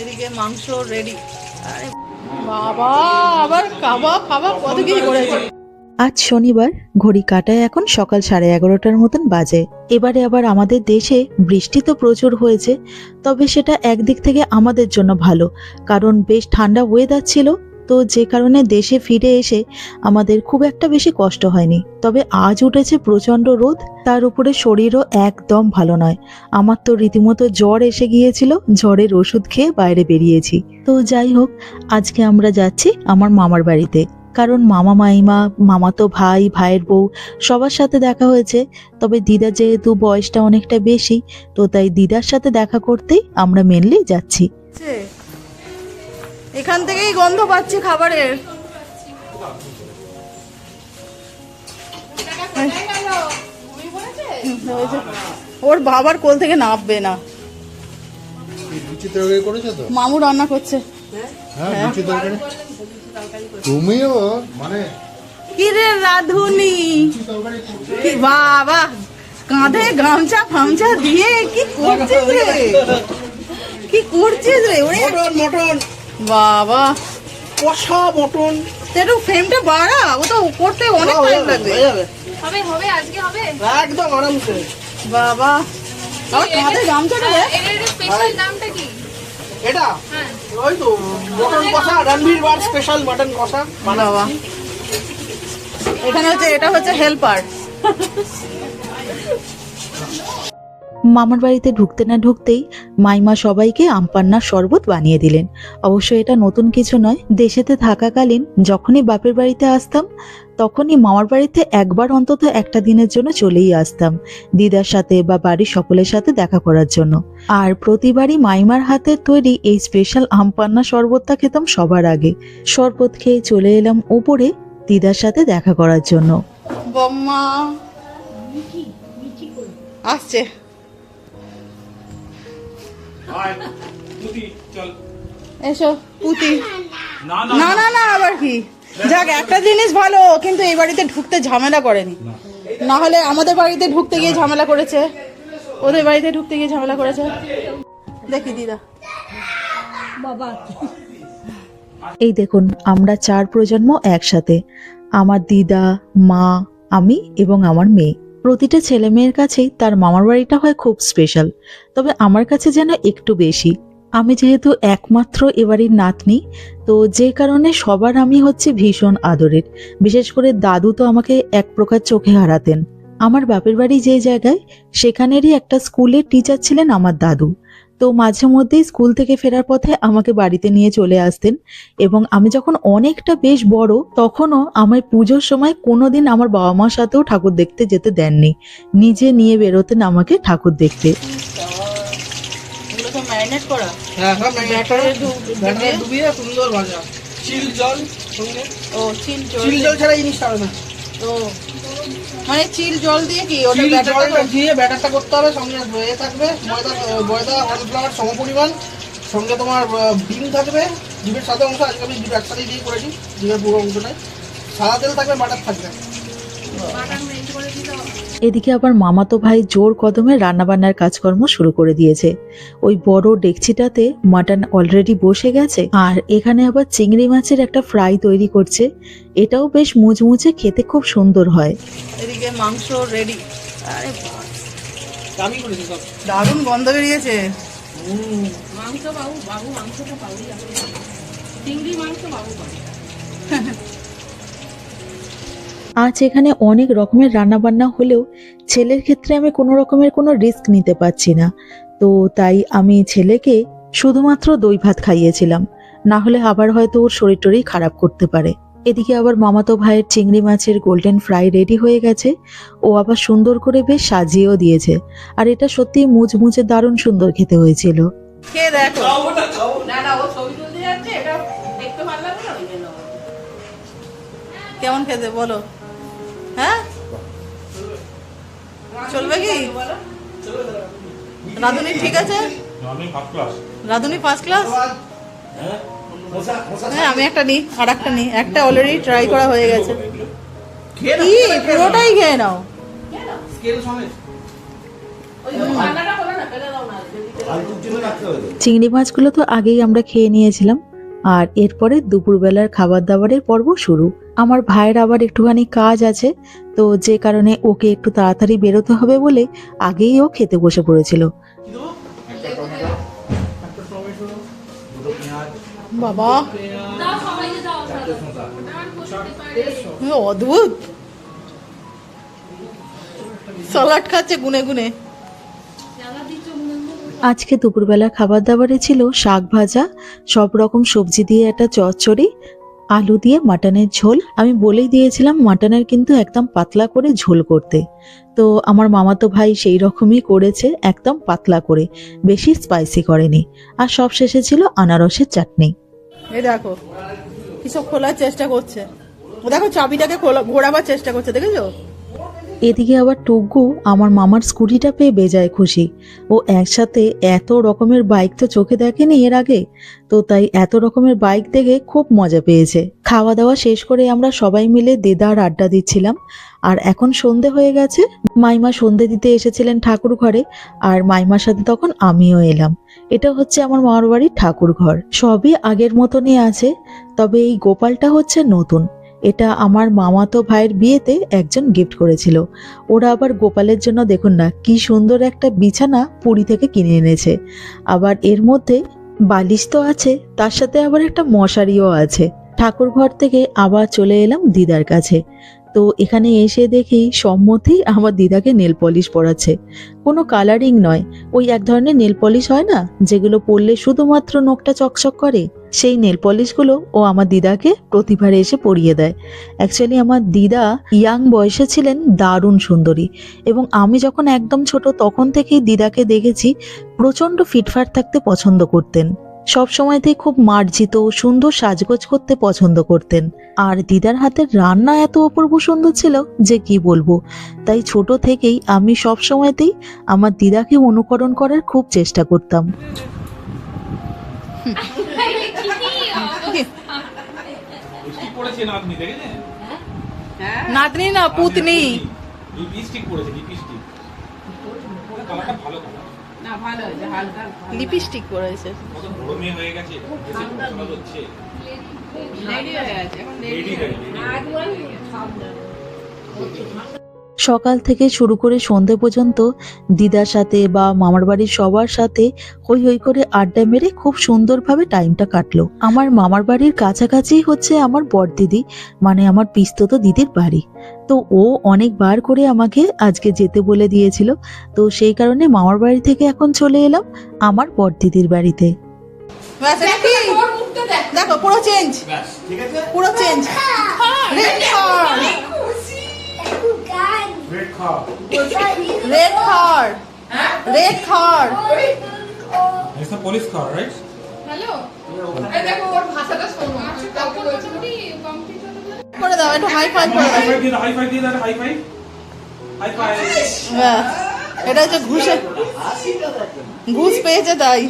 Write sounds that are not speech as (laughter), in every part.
এদিকে মাংস রেডি আজ শনিবার, ঘড়ি কাটায় এখন সকাল সাড়ে এগারোটার মতন বাজে। এবারে আবার আমাদের দেশে বৃষ্টি তো প্রচুর হয়েছে, তবে সেটা একদিক থেকে আমাদের জন্য ভালো, কারণ বেশ ঠান্ডা ওয়েদার ছিল তো যে কারণে দেশে ফিরে এসে আমাদের খুব একটা বেশি কষ্ট হয়নি। তবে আজ উঠেছে প্রচণ্ড রোদ, তার উপরে শরীরও একদম ভালো নয়। আমার তো রীতিমতো জ্বর এসে গিয়েছিল, জ্বরের ওষুধ খেয়ে বাইরে বেরিয়েছি। তো যাই হোক, আজকে আমরা যাচ্ছি আমার মামার বাড়িতে। কারণ মামা মাইমা মামাতো ভাই, ভাইয়ের বউ, সবার সাথে দেখা হয়েছে। তবে দিদা যেহেতু বয়সটা অনেকটা বেশি, তো তাই দিদার সাথে দেখা করতেই আমরা মেনলি যাচ্ছি। এখান থেকেই গন্ধ পাচ্ছি খাবারের। ওর বাবার কোল থেকে নামবে না। মামু রান্না করছে। হ্যাঁ তুমিও মানে কি রে রাধুনি বাবা কাঁধে গামছা ফামছা দিয়ে কি করছিস রে? কি করছিস রে? ওরে মটন। বাবা। কষা মটন। একটু ফ্রেমটা বাড়া ও তো করতে অনেক টাইম লাগবে। হবে হবে আজকে হবে। একদম আরামসে। বাবা। আবার কাঁধে গামছাটা দেখ। এর এর স্পেশাল নামটা কি? এটা? হ্যাঁ। ওই তো মটন কষা রণবীর বার স্পেশাল মটন কষা। বাবা। এখানে হচ্ছে এটা হচ্ছে হেল্পার মামার বাড়িতে ঢুকতে না ঢুকতেই মাইমা সবাইকে আমপান্নার শরবত বানিয়ে দিলেন। অবশ্য এটা নতুন কিছু নয়। দেশেতে থাকাকালীন যখনই বাপের বাড়িতে আসতাম তখনই মামার বাড়িতে একবার অন্তত একটা দিনের জন্য চলেই আসতাম দিদার সাথে বা বাড়ির সকলের সাথে দেখা করার জন্য। আর প্রতিবারই মাইমার হাতের তৈরি এই স্পেশাল আমপান্না শরবতটা খেতাম সবার আগে। শরবত খেয়ে চলে এলাম উপরে দিদার সাথে দেখা করার জন্য। বম্মা। আসছে। এসো পুতি। না না না আবার কি? যাক একটা জিনিস ভালো কিন্তু এই বাড়িতে ঢুকতে ঝামেলা করেনি। না হলে আমাদের বাড়িতে ঢুকতে গিয়ে ঝামেলা করেছে। ওদের বাড়িতে ঢুকতে গিয়ে ঝামেলা করেছে। দেখি দিদা। বাবা। এই দেখুন আমরা চার প্রজন্ম একসাথে। আমার দিদা মা আমি এবং আমার মেয়ে। প্রতিটা ছেলে মেয়ের কাছেই তার মামার বাড়িটা হয় খুব স্পেশাল তবে আমার কাছে যেন একটু বেশি। আমি যেহেতু একমাত্র এবারের নাতনি, তো যে কারণে সবার আমি হচ্ছে ভীষণ আদরের। বিশেষ করে দাদু তো আমাকে এক প্রকার চোখে হারাতেন। আমার বাপের বাড়ি যে জায়গায়, সেখানেরই একটা স্কুলের টিচার ছিলেন আমার দাদু। তো মাঝে মধ্যেই স্কুল থেকে ফেরার পথে আমাকে বাড়িতে নিয়ে চলে আসতেন এবং আমি যখন অনেকটা বেশ বড় তখনও আমায় পুজোর সময় কোনোদিন আমার বাবা মার সাথেও ঠাকুর দেখতে যেতে দেননি। নিজে নিয়ে বেরোতেন আমাকে ঠাকুর দেখতে। তো হ্যাঁ সুন্দর ভাজা। চিল জল ও চিল জল। ছাড়া এই না। ও মানে চিল জল দিয়ে কি? ওটা জলটা দিয়ে ব্যাটারটা করতে হবে সঙ্গে এ থাকবে ময়দা ময়দা কর্নফ্লাওয়ার সমপরিমাণ। সঙ্গে তোমার ডিম থাকবে ডিমের সাদা অংশ আজকে আমি ডিম একসাথে দিয়ে করেছি ডিমের পুরো অংশটাই। সাদা তেল থাকবে বাটার থাকবে। এদিকে আবার মামাতো ভাই জোর কদমে রান্নাবান্নার কাজকর্ম শুরু করে দিয়েছে। ওই বড় ডেকচিটাতে মাটন অলরেডি বসে গেছে আর এখানে আবার চিংড়ি মাছের একটা ফ্রাই তৈরি করছে। এটাও বেশ মুচমুচে খেতে খুব সুন্দর হয়। এদিকে মাংস রেডি আরে বাস, দামি করেছি সব। দারুণ গন্ধ বেরিয়েছে। মাংস বাবু বাবু মাংসটা পাবি চিংড়ি মাংস বাবু পাবে (laughs) আজ এখানে অনেক রকমের রান্নাবান্না হলেও ছেলের ক্ষেত্রে আমি কোনো রকমের কোনো রিস্ক নিতে পারছি না। তো তাই আমি ছেলেকে শুধুমাত্র দই ভাত খাইয়েছিলাম। না হলে আবার হয়তো ওর শরীর টরীর খারাপ করতে পারে। এদিকে আবার মামাতো ভাইয়ের চিংড়ি মাছের গোল্ডেন ফ্রাই রেডি হয়ে গেছে। ও আবার সুন্দর করে বেশ সাজিয়েও দিয়েছে। আর এটা সত্যি মুচমুচে দারুণ সুন্দর খেতে হয়েছিল। খেয়ে দেখো। না না ও ছবি তুলতে যাচ্ছে এটা দেখতে ভালো লাগবে না? ওই জন্য কেমন খেতে বলো। হ্যাঁ? চলবে কি? রাধুনি ঠিক আছে? রাধুনি ফার্স্ট ক্লাস হ্যাঁ আমি একটা নিই আর একটা নিই। একটা অলরেডি ট্রাই করা হয়ে গেছে। খেয়ে কি? পুরোটাই খেয়ে নাও? স্কেল সমেত। ওই ঠান্ডাটা হলো না ফেলে দাও না চিংড়ি মাছগুলো তো আগেই আমরা খেয়ে নিয়েছিলাম। আর এরপরে দুপুরবেলার খাবার দাবারের পর্ব শুরু। আমার ভাইয়ের আবার একটুখানি কাজ আছে তো যে কারণে ওকে একটু তাড়াতাড়ি বেরোতে হবে বলে আগেই ও খেতে বসে পড়েছিল। বাবা। অদ্ভুত। খাচ্ছে গুনে গুনে। আজকে দুপুরবেলা খাবার দাবারে ছিল শাক ভাজা সব রকম সবজি দিয়ে একটা চচ্চড়ি আলু দিয়ে মাটনের ঝোল। আমি বলেই দিয়েছিলাম, মাটনের কিন্তু একদম পাতলা করে ঝোল করতে। তো আমার মামাতো ভাই সেই রকমই করেছে, একদম পাতলা করে। বেশি স্পাইসি করেনি। আর সব শেষে ছিল আনারসের চাটনি। এই দেখো কিছু খোলার চেষ্টা করছে। দেখো চাবিটাকে ঘোরাবার চেষ্টা করছে, দেখেছ? এদিকে আবার টুকু আমার মামার স্কুটিটা পেয়ে বেজায় খুশি। ও একসাথে এত রকমের বাইক তো চোখে দেখেনি এর আগে। তো তাই এত রকমের বাইক দেখে খুব মজা পেয়েছে। খাওয়া দাওয়া শেষ করে আমরা সবাই মিলে দেদার আড্ডা দিচ্ছিলাম। আর এখন সন্ধে হয়ে গেছে। মাইমা সন্ধে দিতে এসেছিলেন ঠাকুর ঘরে। আর মাইমার সাথে তখন আমিও এলাম। এটা হচ্ছে আমার মামার বাড়ির ঠাকুর ঘর। সবই আগের মতনই আছে। তবে এই গোপালটা হচ্ছে নতুন। এটা আমার মামাতো ভাইয়ের বিয়েতে একজন গিফট করেছিল। ওরা আবার গোপালের জন্য দেখুন না, কি সুন্দর একটা বিছানা পুরী থেকে কিনে এনেছে। আবার এর মধ্যে বালিশ তো আছে, তার সাথে আবার একটা মশারিও আছে। ঠাকুর ঘর থেকে আবার চলে এলাম দিদার কাছে। তো এখানে এসে দেখি সম্মতি আমার দিদাকে নেল পলিশ পরাচ্ছে। কোনো কালারিং নয়। ওই এক ধরনের নেল পলিশ হয় না, যেগুলো পরলে শুধুমাত্র নখটা চকচক করে? সেই নেল পলিশগুলো ও আমার দিদাকে প্রতিভারে এসে পরিয়ে দেয়। অ্যাকচুয়ালি আমার দিদা ইয়াং বয়সে ছিলেন, দারুণ সুন্দরী। এবং আমি যখন একদম ছোট, তখন থেকেই দিদাকে দেখেছি প্রচণ্ড ফিটফাট থাকতে পছন্দ করতেন। সব সময়তেই খুব মার্জিত সুন্দর সাজগোজ করতে পছন্দ করতেন। আর দিদার হাতের রান্না এত অপূর্ব সুন্দর ছিল যে কি বলব? তাই ছোট থেকেই আমি সব সময়তেই আমার দিদাকে অনুকরণ করার খুব চেষ্টা করতাম। নাতনি না পুতনি। লিপস্টিক পরেছে লিপস্টিক ভালো না ভালো হয়েছে হালকা লিপস্টিক পরেছে। কত বড় মেয়ে হয়ে গেছে এসে রেডি হয়ে গেছে এখন রেডি হয়ে গেছে। সকাল থেকে শুরু করে সন্ধে পর্যন্ত দিদার সাথে বা মামার বাড়ির সবার সাথে হই হই করে আড্ডা মেরে খুব সুন্দরভাবে টাইমটা কাটলো। আমার মামার বাড়ির কাছাকাছি হচ্ছে আমার বড়দিদি মানে আমার পিস্তত দিদির বাড়ি। তো ও অনেকবার করে আমাকে আজকে যেতে বলে দিয়েছিল। তো সেই কারণে মামার বাড়ি থেকে এখন চলে এলাম আমার বড়দিদির বাড়িতে। ব্যাস এটা কি? দেখো পুরো চেঞ্জ পুরো change red red red? Hello দেখো ওর ভাষাটা শোনো। করে দাও একটু হাই ফাই করে দাও High five দিয়ে দাও, five. High five. ব্যাস এটা হচ্ছে ঘুষে ঘুষ পেয়েছে তাই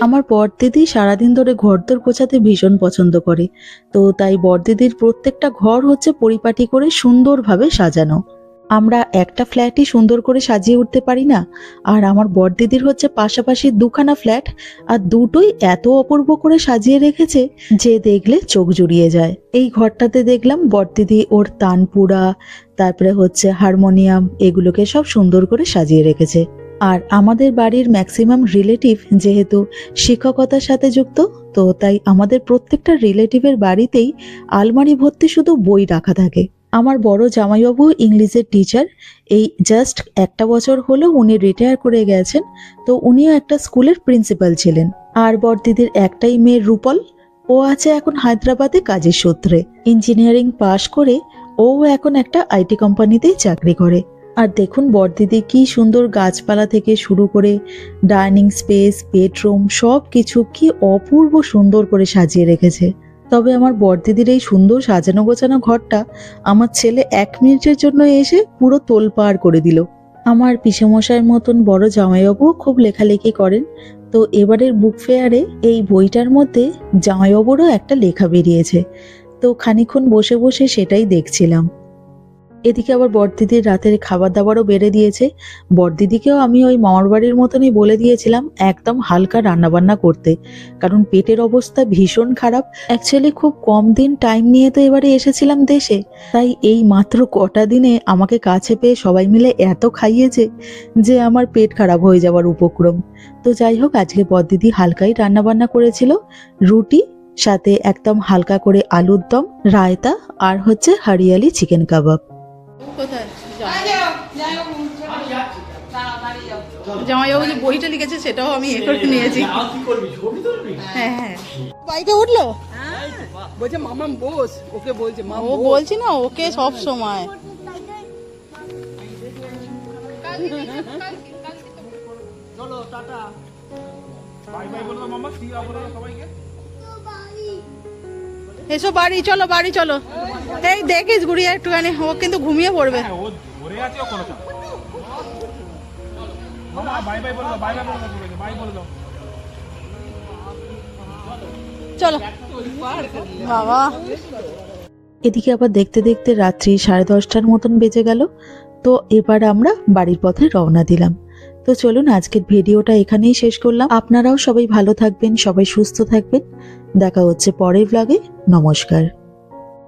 আমার বড়দিদি সারাদিন ধরে ঘরদোর গোছাতে ভীষণ পছন্দ করে তো তাই বড়দিদির প্রত্যেকটা ঘর হচ্ছে পরিপাটি করে সুন্দরভাবে সাজানো আমরা একটা ফ্ল্যাটই সুন্দর করে সাজিয়ে উঠতে পারি না। আর আমার বড়দিদির হচ্ছে পাশাপাশি দুখানা ফ্ল্যাট আর দুটোই এত অপূর্ব করে সাজিয়ে রেখেছে যে দেখলে চোখ জুড়িয়ে যায়। এই ঘরটাতে দেখলাম বড়দিদি ওর তানপুরা, তারপরে হচ্ছে হারমোনিয়াম, এগুলোকে সব সুন্দর করে সাজিয়ে রেখেছে। আর আমাদের বাড়ির ম্যাক্সিমাম রিলেটিভ যেহেতু শিক্ষকতার সাথে যুক্ত, তো তাই আমাদের প্রত্যেকটা রিলেটিভের বাড়িতেই আলমারি ভর্তি শুধু বই রাখা থাকে। আমার বড় জামাইবাবু ইংলিশের টিচার এই জাস্ট একটা বছর হলো উনি রিটায়ার করে গেছেন, তো উনিও একটা স্কুলের প্রিন্সিপাল ছিলেন। আর বড়দিদির একটাই মেয়ে রূপল, ও আছে এখন হায়দ্রাবাদে কাজের সূত্রে। ইঞ্জিনিয়ারিং পাশ করে ও এখন একটা আইটি কোম্পানিতেই চাকরি করে। আর দেখুন বড়দিদি কি সুন্দর গাছপালা থেকে শুরু করে ডাইনিং স্পেস বেডরুম সব কিছু কি অপূর্ব সুন্দর করে সাজিয়ে রেখেছে। তবে আমার বড়দিদির এই সুন্দর সাজানো গোছানো ঘরটা আমার ছেলে এক মিনিটের জন্য এসে পুরো তোলপাড় করে দিল। আমার পিসেমশাইয়ের মতন বড় জামাইবাবুও খুব লেখালেখি করেন। তো এবারের বুক ফেয়ারে এই বইটার মধ্যে জামাইবাবুরও একটা লেখা বেরিয়েছে। তো খানিক্ষণ বসে বসে সেটাই দেখছিলাম। এদিকে আবার বড়দিদির রাতের খাবার দাবারও বেড়ে দিয়েছে। বড়দিদিকেও আমি ওই মামার বাড়ির মতনই বলে দিয়েছিলাম একদম হালকা রান্নাবান্না করতে। কারণ পেটের অবস্থা ভীষণ খারাপ। অ্যাকচুয়ালি খুব কম দিন টাইম নিয়ে তো এবারে এসেছিলাম দেশে। তাই এই মাত্র কটা দিনে আমাকে কাছে পেয়ে সবাই মিলে এত খাইয়েছে যে আমার পেট খারাপ হয়ে যাওয়ার উপক্রম। তো যাই হোক, আজকে বড়দিদি হালকাই রান্নাবান্না করেছিল। রুটি, সাথে একদম হালকা করে আলুর দম, রায়তা আর হচ্ছে হরিয়ালি চিকেন কাবাব। কোথায়? জামাইবাবু যে বইটা লিখেছে সেটাও আমি এ করে নিয়েছি। হ্যাঁ হ্যাঁ। বাইকে উঠল? বলছে মামা বস। ওকে বলছে মা ও বলছি না ওকে সব সময়। বাই বাই বলে মামা সবাইকে। এসো বাড়ি চলো বাড়ি চলো। এই দেখিস গুড়িয়া একটুখানি ও কিন্তু ঘুমিয়ে পড়বে। হ্যাঁ চলো। বাবা। এদিকে আবার দেখতে দেখতে রাত্রি সাড়ে দশটার মতন বেজে গেল তো এবার আমরা বাড়ির পথে রওনা দিলাম। তো চলুন আজকের ভিডিওটা এখানেই শেষ করলাম। আপনারাও সবাই ভালো থাকবেন সবাই সুস্থ থাকবেন। দেখা হচ্ছে পরের ব্লগে নমস্কার।